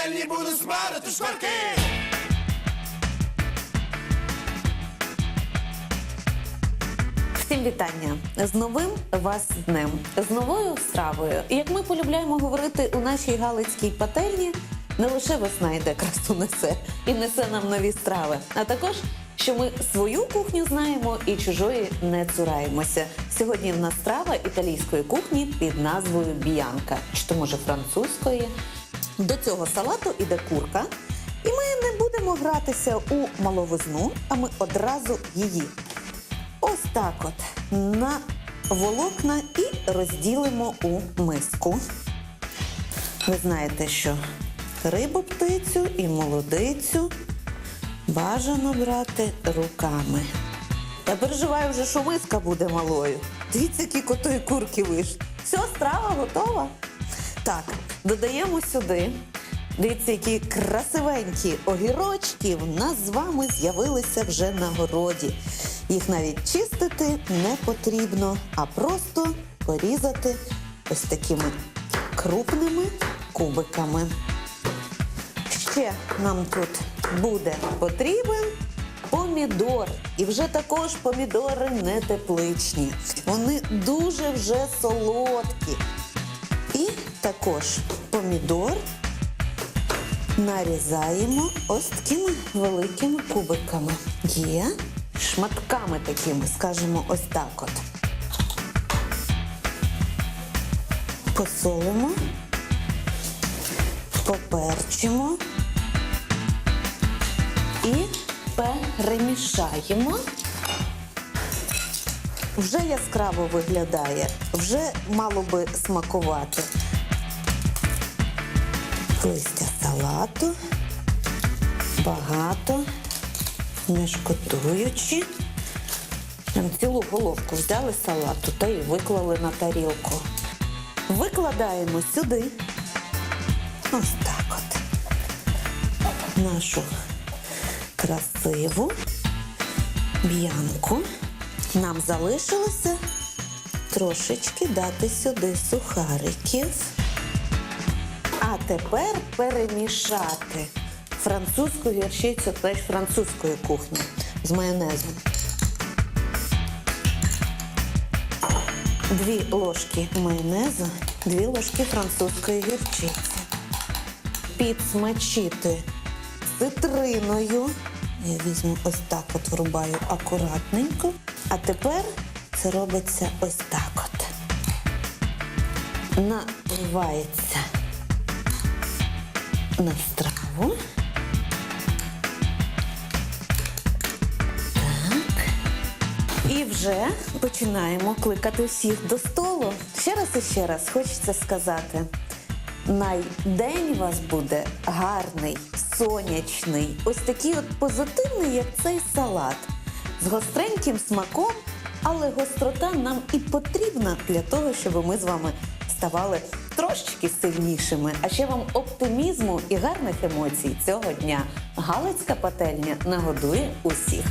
пательні буду смарити шкварки. Всім вітання з новим вас днем, з новою стравою. І як ми полюбляємо говорити у нашій галицькій пательні, не лише весна йде красу несе і несе нам нові страви, а також що ми свою кухню знаємо і чужої не цураємося. Сьогодні в нас страва італійської кухні під назвою б'янка, чи то може французької. До цього салату іде курка, і ми не будемо гратися у маловизну, а ми одразу її Ось так от на волокна і розділимо у миску. Ви знаєте, що рибу птицю і молодицю бажано брати руками. Я переживаю вже, що миска буде малою. Дивіться, які котої курки вийшли. Все, страва готова. Так, додаємо сюди. Дивіться, які красивенькі огірочки в нас з вами з'явилися вже на городі. Їх навіть чистити не потрібно, а просто порізати ось такими крупними кубиками. Ще нам тут буде потрібен помідор. І вже також помідори не тепличні. Вони дуже вже солодкі. Також помідор нарізаємо ось такими великими кубиками. Є шматками такими, скажімо, ось так от. Посолимо, поперчимо і перемішаємо. Вже яскраво виглядає, вже мало би смакувати. Листя салату, багато, не шкодуючи. Цілу головку взяли салату та й виклали на тарілку. Викладаємо сюди. Ось так от. Нашу красиву б'янку. Нам залишилося трошечки дати сюди сухариків. Тепер перемішати французьку гірчицю теж французької кухні з майонезом. Дві ложки майонезу, дві ложки французької гірчиці. Підсмачити цитриною. Я візьму ось так от врубаю акуратненько. А тепер це робиться ось так от. Наливається на страву. Так. І вже починаємо кликати всіх до столу. Ще раз і ще раз хочеться сказати. Най день у вас буде гарний, сонячний, ось такий от позитивний, як цей салат, з гостреньким смаком, але гострота нам і потрібна для того, щоб ми з вами ставали трошечки сильнішими. А ще вам оптимізму і гарних емоцій цього дня. Галицька пательня нагодує усіх.